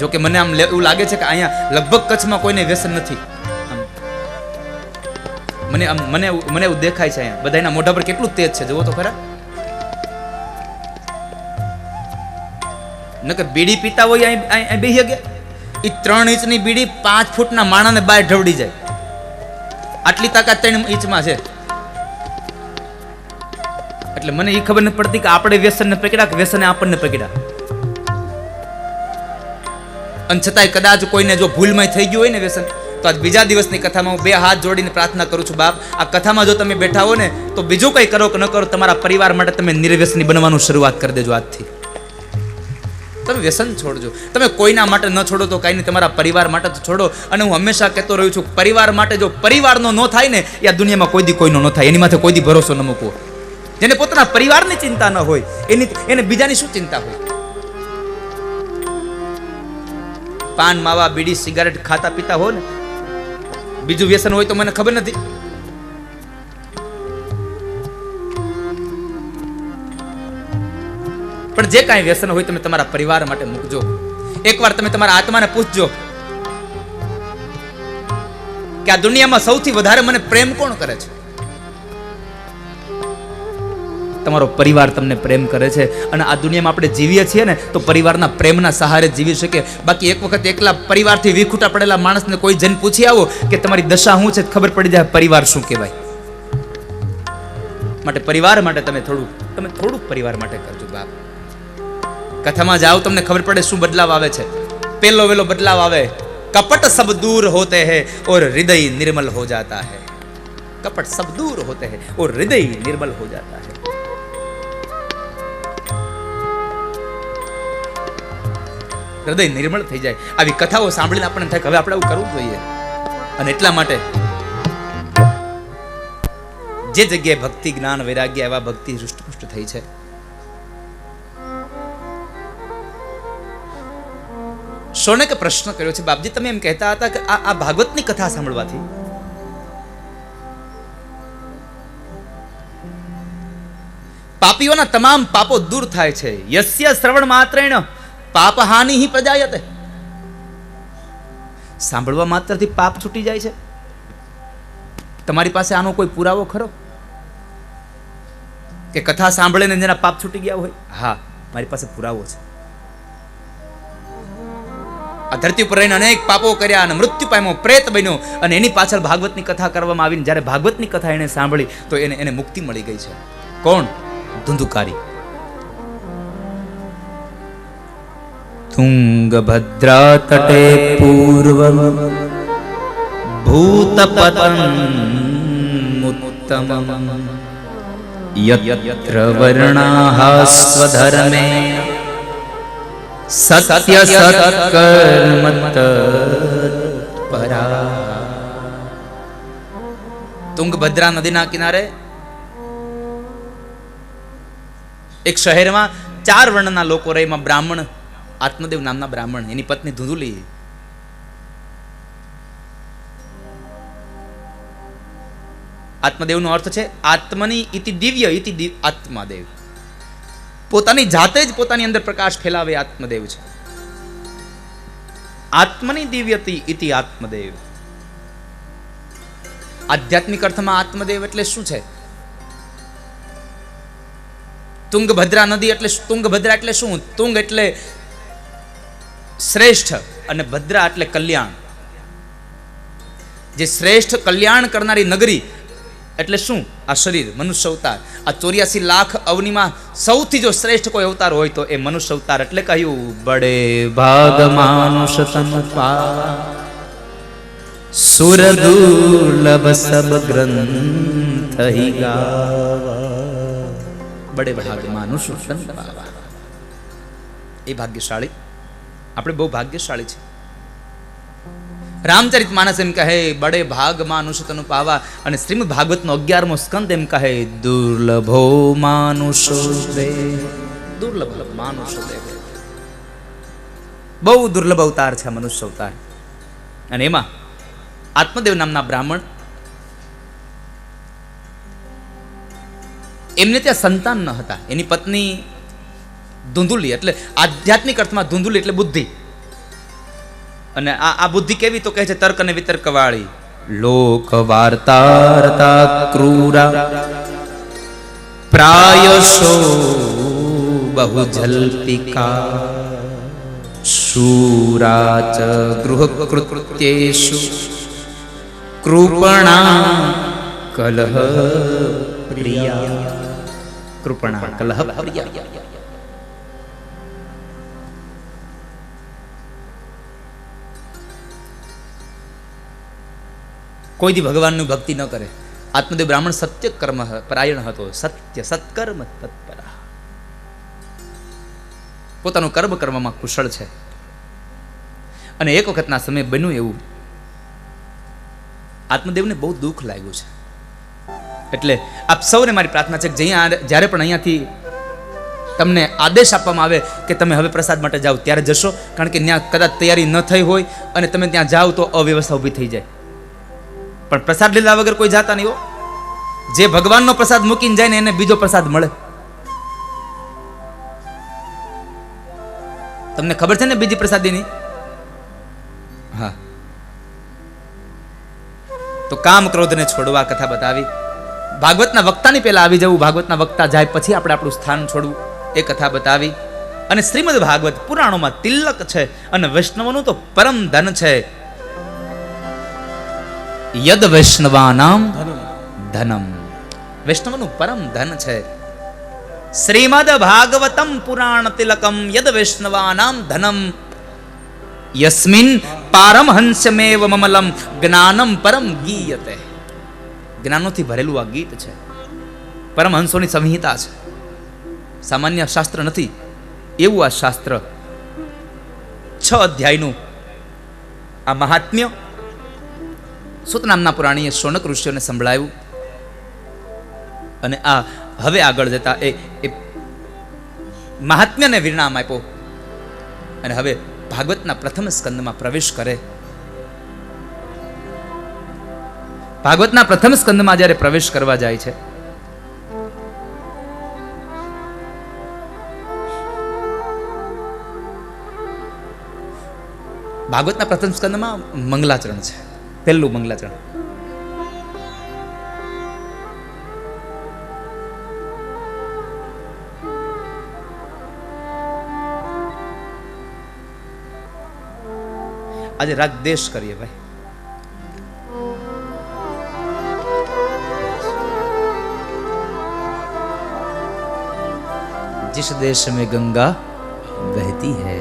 જો કે મને આમ એવું લાગે છે કે અહીંયા લગભગ કચ્છમાં કોઈને વ્યસન નથી. મને આમ મને મને એવું દેખાય છે અહીંયા. બધાના મોઢા પર કેટલું તેજ છે, જુઓ તો ખરા. નકર બીડી પીતા હોય અહીં બેસી ગયા? એ ત્રણ ઇંચની બીડી પાંચ ફૂટના માણાને બહાર ઢવડી જાય. આટલી તાકાત ત્રણ ઇંચમાં છે. એટલે મને એ ખબર નથી પડતી કે આપણે વ્યસનને પકડ્યા કે વ્યસને આપણને પકડ્યા? અને છતાંય કદાચ કોઈને જો ભૂલમાં થઈ ગયું હોય ને વ્યસન, તો આજ બીજા દિવસની કથામાં હું બે હાથ જોડીને પ્રાર્થના કરું છું, બાપ. આ કથામાં જો તમે બેઠા હો ને, તો બીજું કંઈ કરો કે ન કરો, તમારા પરિવાર માટે તમે નિર્વ્યસની બનવાનું શરૂઆત કરી દેજો આજથી. તમે વ્યસન છોડજો. તમે કોઈના માટે ન છોડો તો કાંઈ નહીં, તમારા પરિવાર માટે તો છોડો. અને હું હંમેશા કહેતો રહ્યું છું, પરિવાર માટે જો પરિવારનો ન થાય ને, એ આ દુનિયામાં કોઈ દી કોઈનો ન થાય, એની માથે કોઈ દી ભરોસો ન મૂકવો. જેને પોતાના પરિવારની ચિંતા ન હોય, એની, એને બીજાની શું ચિંતા હોય? પાન, માવા, બીડી, સિગારેટ ખાતા પીતા હો ને? બીજું વ્યસન હોય તો મને ખબર નથી. પણ જે કાંઈ વ્યસન હોય તમે તમારા પરિવાર માટે મૂકજો. એકવાર તમે તમારા આત્માને પૂછજો કે આ દુનિયામાં સૌથી વધારે મને પ્રેમ કોણ કરે છે? તમારો પરિવાર તમને પ્રેમ કરે છે અને આ દુનિયામાં આપણે જીવીએ છીએ ને, તો પરિવારના પ્રેમના સહારે જીવી શકીએ. બાકી એક વખત એકલા પરિવારથી વિખૂટા પડેલા માણસને કોઈ જન પૂછી આવો કે તમારી દશા શું છે, ખબર પડી જાય પરિવાર શું કહેવાય. માટે પરિવાર માટે તમે થોડું, તમે થોડુંક પરિવાર માટે કરજો બાપ. કથામાં જાઓ, તમને ખબર પડે શું બદલાવ આવે છે. પહેલો વેલો બદલાવ આવે. કપટ સબ દૂર હોતે હે ઓર હૃદય નિર્મલ હો જાતા હે. કપટ સબ દૂર હોતે હે ઓર હૃદય નિર્મલ હો જાતા હે. હૃદય નિર્મળ થઈ જાય. આવી કથાઓ સાંભળીને આપણને થાય કે હવે આપણે આવું કરવું જોઈએ. અને એટલા માટે જે જગ્યાએ ભક્તિ, જ્ઞાન, વૈરાગ્ય એવા ભક્તિ હૃષ્ટપુષ્ટ થઈ છે સોનેકે પ્રશ્ન કર્યો છે, બાપજી, તમે એમ કહેતા હતા કે આ આ ભાગવતની કથા સાંભળવાથી પાપીઓના તમામ પાપો દૂર થાય છે. યસ્ય શ્રવણ માત્રેણ પાપ હાનિ પ્રજાયતે. સાંભળવા માત્રથી પાપ છૂટી જાય છે. તમારી પાસે આનો કોઈ પુરાવો ખરો? કે કથા સાંભળીને જેના પાપ છૂટી ગયા હોય? હા, મારી પાસે પુરાવો છે. આ ધરતી ઉપર રહીને અનેક પાપો કર્યા અને મૃત્યુ પામ્યો, પ્રેત બન્યો અને એની પાછળ ભાગવતની કથા કરવામાં આવીને જ્યારે ભાગવતની કથા એને સાંભળી તો એને એને મુક્તિ મળી ગઈ છે. કોણ? ધુંધુકારી. તુંગભદ્રા તટે પૂર્વમ ભૂતપતન ઉત્તમમ યત્ર વર્ણાઃ સ્વધર્મે સત્ય સત્કર્મત પરા તુંગભદ્રા નદીના કિનારે એક શહેરમાં ચાર વર્ણના લોકો રહે એમાં બ્રાહ્મણ આત્મદેવ નામના બ્રાહ્મણ, એની પત્ની ધુંધુલી. આત્મદેવનો અર્થ છે આત્મની ઇતિ દિવ્ય, ઇતિ આત્માદેવ. પોતાની જાતે જ પોતાની અંદર પ્રકાશ ફેલાવે આત્મદેવ છે. આત્મની દિવ્યતી, ઇતિ આત્મદેવ. આધ્યાત્મિક અર્થમાં આત્મદેવ એટલે શું છે? તુંગભદ્રા નદી એટલે તુંગભદ્રા એટલે શું? તુંગ એટલે શ્રેષ્ઠ અને ભદ્રા એટલે કલ્યાણ. જે શ્રેષ્ઠ કલ્યાણ કરનારી નગરી એટલે શું? આ શરીર, મનુષ્ય અવતાર. આ ચોર્યાસી લાખ અવનીમાં સૌથી જો શ્રેષ્ઠ કોઈ અવતાર હોય તો એ મનુષ્ય અવતાર એટલે કહ્યું, બડે ભાગ માનુષ સુર દુર્લભ સબ ગ્રંથ બડે ભાગ માનુષ એ ભાગ્યશાળી આપણે બહુ ભાગ્યશાળી છે. રામચરિત માનસ એમ કહે, બડે ભાગ માનુષ તનુ પાવા. અને શ્રીમદ ભાગવતનો અગિયારમો સ્કંદ એમ કહે, દુર્લભો માનુષો દુર્લભ માનુષ બહુ દુર્લભ અવતાર છે મનુષ્ય અવતાર. અને એમાં આત્મદેવ નામના બ્રાહ્મણ, એમને ત્યાં સંતાન ન હતા. એની પત્ની ધૂંધુલી એટલે આધ્યાત્મિક અર્થમાં ધૂંધુલી એટલે બુદ્ધિ. અને આ આ બુદ્ધિ કેવી તો કહે છે તર્ક અને વિતર્ક વાળી લોક વાર્તા ક્રૂરા પ્રાયશો બહુ જલ્પિકા. શૂરા ચ ગૃહકૃત્યેષુ. કૃપણા કલહ પ્રિયા. કૃપણા કલહ પ્રિયા. કોઈ દી ભગવાનનું ભક્તિ ન કરે. આત્મદેવ બ્રાહ્મણ સત્ય કર્મ પરાયણ હતો. સત્ય, સત્કર્મ તત્પરા. પોતાનું કર્મ કરવામાં કુશળ છે. અને એક વખતના સમયે બન્યું એવું. આત્મદેવને બહુ દુઃખ લાગ્યું છે. એટલે આપ સૌને મારી પ્રાર્થના છે કે જ્યાં જ્યારે પણ અહીંયાથી તમને આદેશ આપવામાં આવે કે તમે હવે પ્રસાદ માટે જાઓ, ત્યારે જશો. કારણ કે ત્યાં કદાચ તૈયારી ન થઈ હોય અને તમે ત્યાં જાઓ તો અવ્યવસ્થા ઊભી થઈ જાય. પણ પ્રસાદ લીધા વગર કોઈ જાતા નહીં હો. જે ભગવાનનો પ્રસાદ મૂકીને જાય ને એને બીજો પ્રસાદ મળે. તમને ખબર છે ને બીજી પ્રસાદીની? હા. તો કામ ક્રોધને છોડવા કથા બતાવી. ભાગવતના વક્તાની પહેલા આવી જવું. ભાગવતના વક્તા જાય પછી આપણે આપણું સ્થાન છોડવું. એ કથા બતાવી. અને શ્રીમદ ભાગવત પુરાણોમાં તિલક છે અને વૈષ્ણવનું તો પરમ ધન છે. યદ વૈષ્ણવાનામ ધનમ. વૈષ્ણવનું પરમ ધન છે. શ્રીમદ ભાગવતમ પુરાણ તિલકમ યદ વૈષ્ણવાનામ ધનમ. યસ્મિન પારમહંસમેવ મમલમ જ્ઞાનમ પરમ ગીયતે. જ્ઞાનોથી ભરેલું આ ગીત છે. પરમહંસોની સંહિતા છે. સામાન્ય શાસ્ત્ર નથી. એવું આ શાસ્ત્ર. છ અધ્યાયનું આ મહાત્મ્ય સુત નામના પુરાણીએ શૌનક ઋષિઓને સંભળાયું. અને આ હવે આગળ જતા એ એ મહાત્મ્યને વિરણામ આપ્યો. અને હવે ભાગવતના પ્રથમ સ્કંદમાં પ્રવેશ કરે. ભાગવતના પ્રથમ સ્કંદમાં જ્યારે પ્રવેશ કરવા જાય છે, ભાગવતના પ્રથમ સ્કંદમાં મંગલાચરણ છે. પહેલું મંગલાચરણ આજે રાગ દેશ કરીએ ભાઈ जिस देश में गंगा बहती है